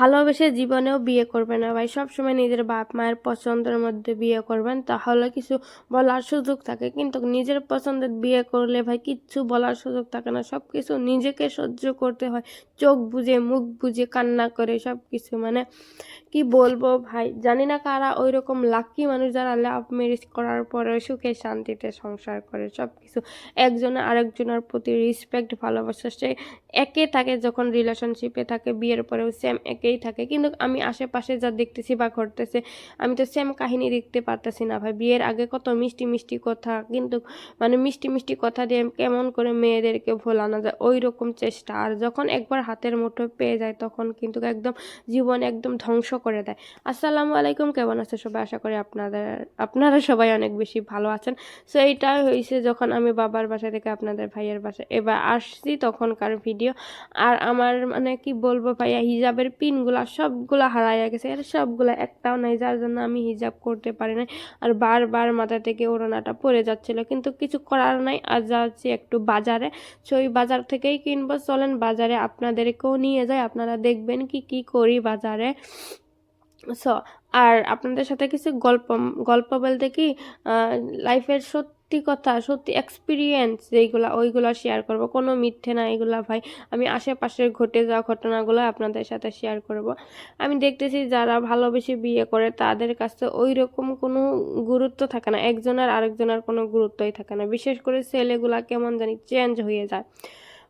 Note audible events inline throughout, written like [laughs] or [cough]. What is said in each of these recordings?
ভালোবেসে জীবনেও বিয়ে করবেন না ভাই। সবসময় নিজের বাপ মায়ের পছন্দের মধ্যে বিয়ে করবেন, তাহলে কিছু বলার সুযোগ থাকে। কিন্তু নিজের পছন্দের বিয়ে করলে ভাই কিচ্ছু বলার সুযোগ থাকে না। সব কিছু নিজেকে সহ্য করতে হয়। চোখ বুজে, মুখ বুজে, কান্না করে সব কিছু মানে কি বলব ভাই? জানি না কারা ওই রকম লাকি মানুষ যারা লাভ ম্যারেজ করার পরে সুখে শান্তিতে সংসার করে সব কিছু একজনে আরেকজনের প্রতি রেসপেক্ট ভালোবাসা সে একে থাকে যখন রিলেশনশিপে থাকে, বিয়ের পরেও সেম একেই থাকে। কিন্তু আমি আশেপাশে যা দেখতেছি বা ঘটতেছে, আমি তো সেম কাহিনী দেখতে পারতেছি না ভাই। বিয়ের আগে কত মিষ্টি মিষ্টি কথা, কিন্তু মানে মিষ্টি মিষ্টি কথা দিয়ে কেমন করে মেয়েদেরকে ভোলানো যায় ওই রকম চেষ্টা। আর যখন একবার হাতের মুঠো পেয়ে যায়, তখন কিন্তু একদম জীবন একদম ধ্বংস করে দেয়। আসসালামু আলাইকুম, কেমন আছে সবাই? আশা করি আপনাদের, আপনারা সবাই অনেক বেশি ভালো আছেন। সো এইটাই হয়েছে যখন আমি বাবার বাসা থেকে আপনাদের ভাইয়ের বাসা, এবার আসছি তখনকার ভিডিও আর আমার মানে কি বলব ভাইয়া, হিজাবের পিনগুলা সবগুলা হারাইয়া গেছে। আর সবগুলা একটাও নাই, যার জন্য আমি হিজাব করতে পারি নাই। আর বারবার মাথা থেকে ওড়নাটা পড়ে যাচ্ছিল, কিন্তু কিছু করার নাই। আর যাচ্ছি একটু বাজারে। সো ওই বাজার থেকেই কিনবো। চলেন বাজারে আপনাদেরকেও নিয়ে যাই। আপনারা দেখবেন কি কি করি বাজারে। সো আর আপনাদের সাথে কিছু গল্প গল্প বলতে কি লাইফের সত্যি কথা, সত্যি এক্সপিরিয়েন্স যেইগুলা, ওইগুলো শেয়ার করব। কোনো মিথ্যে না এগুলা ভাই। আমি আশেপাশে ঘটে যাওয়া ঘটনাগুলো আপনাদের সাথে শেয়ার করব। আমি দেখতেছি যারা ভালোবেসে বিয়ে করে, তাদের কাছে ওই রকম কোনো গুরুত্ব থাকে না। একজনের আরেকজনের কোনো গুরুত্বই থাকে না। বিশেষ করে ছেলেগুলা কেমন জানি চেঞ্জ হয়ে যায়।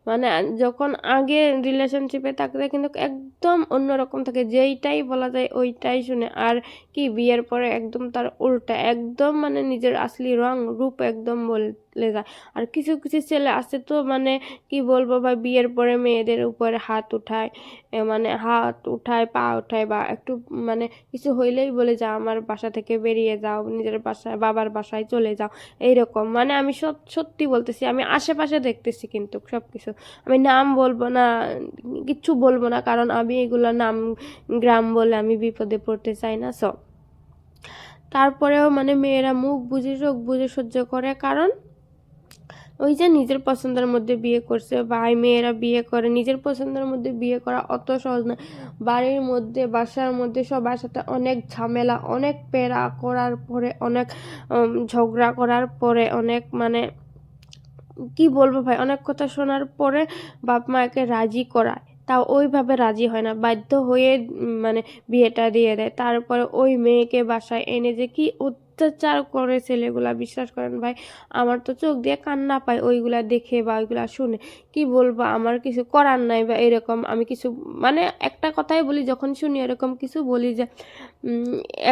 মানে যখন আগে রিলেশনশিপে থাকতে কিন্তু একদম অন্যরকম থাকে। যেইটাই বলা যায় ওইটাই শুনে। আর কি বিয়ের পরে একদম তার উল্টা, একদম মানে নিজের আসলি রং, রূপ একদম বলে যায়। আর কিছু কিছু ছেলে আছে তো মানে কি বলব ভাই, বিয়ের পরে মেয়েদের উপরে হাত উঠায় মানে হাত উঠায়, পা উঠায় বা একটু মানে কিছু হইলেই বলে যা আমার বাসা থেকে বেরিয়ে যাও, নিজের বাসায় বাবার বাসায় চলে যাও। এইরকম। মানে আমি সত্যি বলতেছি, আমি আশেপাশে দেখতেছি কিন্তু সব কিছু আমি নাম বলব না, কিচ্ছু বলব না, কারণ আমি এগুলো নাম, গ্রাম বলে আমি বিপদে পড়তে চাই না সব তারপরেও মানে মেয়েরা মুখ বুঝে চোখ বুঝে সহ্য করে, কারণ ওই যে নিজের পছন্দের মধ্যে বিয়ে করছে, ভাই মেয়েরা বিয়ে করে, নিজের পছন্দের মধ্যে বিয়ে করা অত সহজ না। বাড়ির মধ্যে, বাসার মধ্যে সবার সাথে অনেক ঝামেলা, অনেক পেরা করার পরে, অনেক ঝগড়া করার পরে, অনেক মানে কি বলব ভাই, অনেক কথা শোনার পরে বাপ মাকে রাজি করায়। তাও ওইভাবে রাজি হয় না, বাধ্য হয়ে মানে বিয়েটা দিয়ে দেয়। তারপরে ওই মেয়েকে বাসায় এনে যে কি অত্যাচার করে ছেলেগুলা, বিশ্বাস করেন ভাই? আমার তো চোখ দিয়ে কান্না পায় ওইগুলা দেখে বা ওইগুলা শুনে। কি বলব, আমার কিছু করার নাই বা এরকম। আমি কিছু মানে একটা কথাই বলি, যখন শুনি এরকম কিছু বলি যে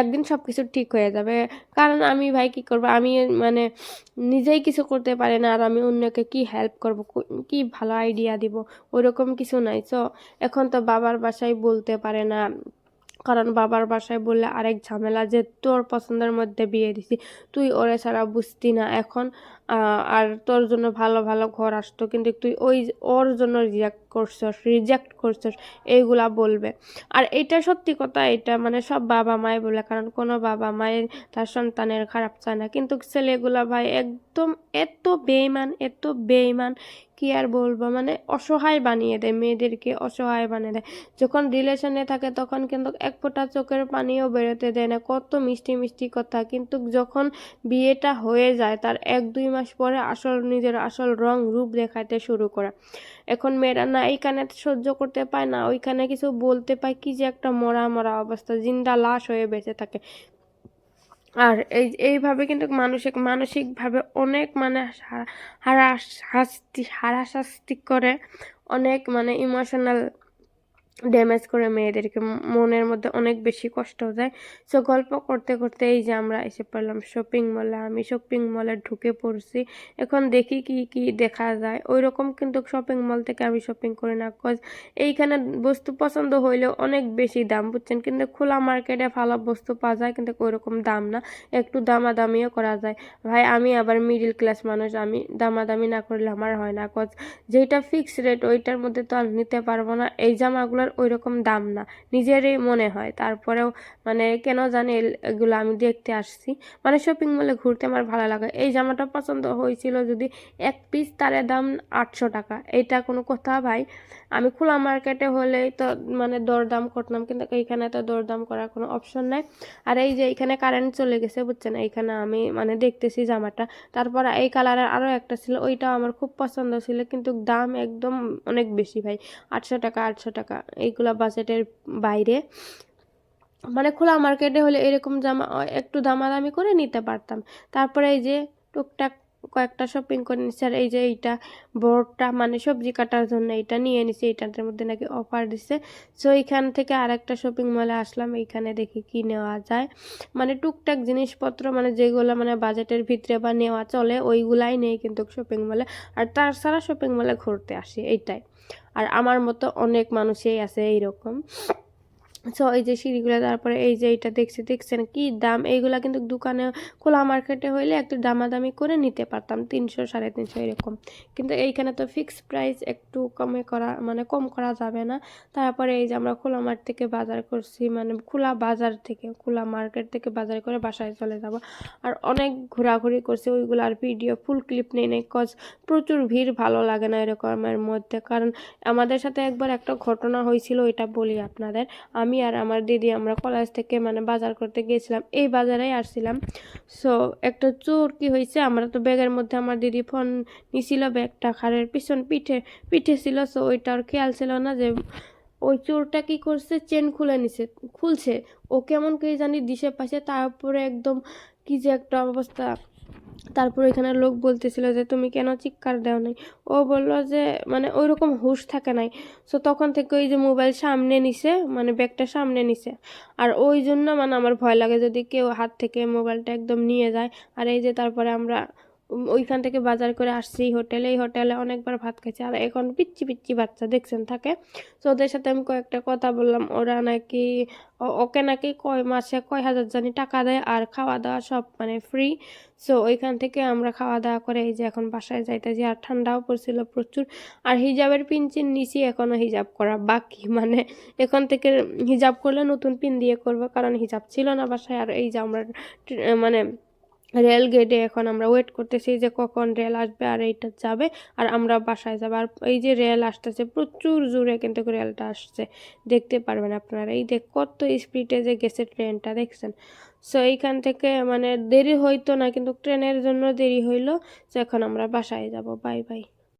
একদিন সব কিছু ঠিক হয়ে যাবে। কারণ আমি ভাই কি করব, আমি মানে নিজেই কিছু করতে পারি না আর আমি অন্যকে কি হেল্প করব, কি ভালো আইডিয়া দিব? ওরকম কিছু নাই। তো এখন তো বাবার বাসায় বলতে পারে না। কারণ বাবার বাসায় বললে আরেক ঝামেলা যে তোর পছন্দের মধ্যে বিয়ে দিছি, তুই ওরে ছাড়া বুঝতি না। এখন আর তোর জন্য ভালো ভালো ঘর আসতো, কিন্তু তুই ওই ওর জন্য রিজেক্ট করছস রিজেক্ট করছস, এইগুলা বলবে। আর এটা সত্যি কথা, এটা মানে সব বাবা মায় বলে, কারণ কোনো বাবা মায়ের তার সন্তানের খারাপ চায় না। কিন্তু ছেলেগুলা ভাই একদম এত বেইমান এত বেইমান কি আর বলব? মানে অসহায় বানিয়ে দেয়, মেয়েদেরকে অসহায় বানিয়ে দেয়। যখন রিলেশনে থাকে তখন কিন্তু এক ফোঁটা চোখের পানিও বেরোতে দেয় না, কত মিষ্টি মিষ্টি কথা। কিন্তু যখন বিয়েটা হয়ে যায়, তার এক দুই মাস পরে আসল, নিজের আসল রং, রূপ দেখাতে শুরু করে। এখন মেয়েরা না এইখানে সহ্য করতে পায় না, ওইখানে কিছু বলতে পায়, কি যে একটা মরা মরা অবস্থা, জিন্দা লাশ হয়ে বেঁচে থাকে। আর এই, এইভাবে কিন্তু মানসিক, মানসিকভাবে অনেক মানে হারা- হারাস শাস্তি, হারাশাস্তি করে, অনেক মানে ইমোশনাল ড্যামেজ করে মেয়েদেরকে মনের মধ্যে অনেক বেশি কষ্ট যায় সো গল্প করতে করতে এই যে আমরা এসে পড়লাম শপিং মলে আমি শপিং মলে ঢুকে পড়ছি। এখন দেখি কি কি দেখা যায়। ওই রকম কিন্তু শপিং মল থেকে আমি শপিং করি না কজ এইখানে বস্তু পছন্দ হইলেও অনেক বেশি দাম, বুঝছেন? কিন্তু খোলা মার্কেটে ভালো বস্তু পাওয়া যায়, কিন্তু ওই রকম দাম না। একটু দামাদামিও করা যায়। ভাই, আমি আবার মিডিল ক্লাস মানুষ, আমি দামাদামি না করলে আমার হয় না কজ যেটা ফিক্স রেট ওইটার মধ্যে তো আর নিতে পারব না। এই জামাগুলোর ওই রকম দাম না। নিজেরই মনে হয়। তারপরেও মানে কেন জানি এগুলো আমি দেখতে আসছি। মানে শপিং মলে ঘুরতে আমার ভালো লাগে। এই জামাটা পছন্দ হয়েছিল যদি এক পিস তারের দাম আটশো টাকা। এটা কোনো কথা ভাই। আমি খোলা মার্কেটে হলেই তো মানে দরদাম করতাম, কিন্তু এইখানে তো দরদাম করার কোনো অপশন নাই। আর এই যে এখানে কারেন্ট চলে গেছে, বুঝছেন? এইখানে আমি মানে দেখতেছি জামাটা। তারপর এই কালারের আরও একটা ছিল, ওইটাও আমার খুব পছন্দ ছিল, কিন্তু দাম একদম অনেক বেশি ভাই, আটশো টাকা আটশো টাকা, এইগুলা বাজেটের বাইরে। মানে খোলা মার্কেটে হলে এরকম জামা, একটু দামাদামি করে নিতে পারতাম। তারপরে এই যে টুকটাক কয়েকটা শপিং করে নিচ্ছি আর এই যে এইটা বোর্ডটা মানে সবজি কাটার জন্য এটা নিয়ে নিছে। এইটার মধ্যে নাকি অফার দিছে। সো এইখান থেকে আর একটা শপিং মলে আসলাম। এইখানে দেখি কি নেওয়া যায়। মানে টুকটাক জিনিসপত্র মানে যেগুলো মানে বাজেটের ভিতরে বা নেওয়া চলে, ওইগুলাই নেই কিন্তু শপিং মলে আর তাছাড়া শপিং মলে ঘুরতে আসি। এইটাই। আর আমার মতো অনেক মানুষই আছে এইরকম। সো এই যে সিঁড়িগুলো, তারপরে এই যে এইটা দেখছি, দেখছেন কি দাম? এইগুলা কিন্তু দোকানে খোলা মার্কেটে হইলে একটু দামাদামি করে নিতে পারতাম, তিনশো, সাড়ে তিনশো এরকম। কিন্তু এইখানে তো ফিক্স প্রাইস একটু কমে করা মানে কম করা যাবে না। তারপরে এই যে আমরা খোলা মাঠ থেকে বাজার করছি মানে খোলা বাজার থেকে, খোলা মার্কেট থেকে বাজার করে বাসায় চলে যাব। আর অনেক ঘোরাঘুরি করছি, ওইগুলো আর ভিডিও ফুল ক্লিপ নেই নেই কজ প্রচুর ভিড়, ভালো লাগে না এরকমের মধ্যে। কারণ আমাদের সাথে একবার একটা ঘটনা হয়েছিল এটা বলি আপনাদের। আমি আর আমার দিদি আমরা কলেজ থেকে মানে বাজার করতে গিয়েছিলাম। এই বাজারেই আসছিলাম। সো একটা চোর কি হয়েছে? আমরা তো ব্যাগের মধ্যে আমার দিদি ফোন নিছিল, ব্যাগটা খারের পিছন পিঠে পিঠে ছিল। সো ওইটা আর খেয়াল ছিল না যে ওই চোরটা কি করছে? চেন খুলে নিছে, খুলছে। ও কেমন করে জানি দিশে পাশে, তারপরে একদম কি যে একটা অবস্থা। তারপর এখানে লোক বলতেছিল যে, তুমি কেন চিৎকার দেও নাই? ও বলল যে মানে ওই রকম হুশ থাকে নাই। সো তখন থেকে ওই যে মোবাইল সামনে নিছে মানে ব্যাগটা সামনে নিছে। আর ওই জন্য মানে আমার ভয় লাগে যদি কেউ হাত থেকে মোবাইলটা একদম নিয়ে যায়। আর এই যে তারপরে আমরা ওইখান থেকে বাজার করে আসছি হোটেলে এই হোটেলে অনেকবার ভাত খাইছি, আর এখন পিচ্ছি পিচ্ছি বাচ্চা, দেখছেন, থাকে। তো ওদের সাথে আমি কয়েকটা কথা বললাম, ওরা নাকি ওকে নাকি কয় মাসে কয় হাজার জানি টাকা দেয়, আর খাওয়া দাওয়া সব মানে ফ্রি সো ওইখান থেকে আমরা খাওয়া দাওয়া করে এই যে এখন বাসায় যাইতেছি, আর ঠান্ডাও পড়ছিল প্রচুর। আর হিজাবের পিনচিন নিচি এখনও হিজাব করা বাকি। [laughs] মানে এখন থেকে হিজাব করলে নতুন পিন দিয়ে করব, কারণ হিজাব ছিল না বাসায়, আর এই যে আমরা মানে রেল গেটে এখন আমরা ওয়েট করতেছি যে কখন রেল আসবে আর এইটা যাবে আর আমরা বাসায় যাব। আর এই যে রেল আসতেছে, প্রচুর জোরে কিন্তু রেলটা আসছে। দেখতে পারবেন আপনারা, এই দেখ কত স্পিডে যে গেছে ট্রেনটা, দেখছেন? সো এইখান থেকে মানে দেরি হইতো না, কিন্তু ট্রেনের জন্য দেরি হইল। তো এখন আমরা বাসায় যাব। Bye bye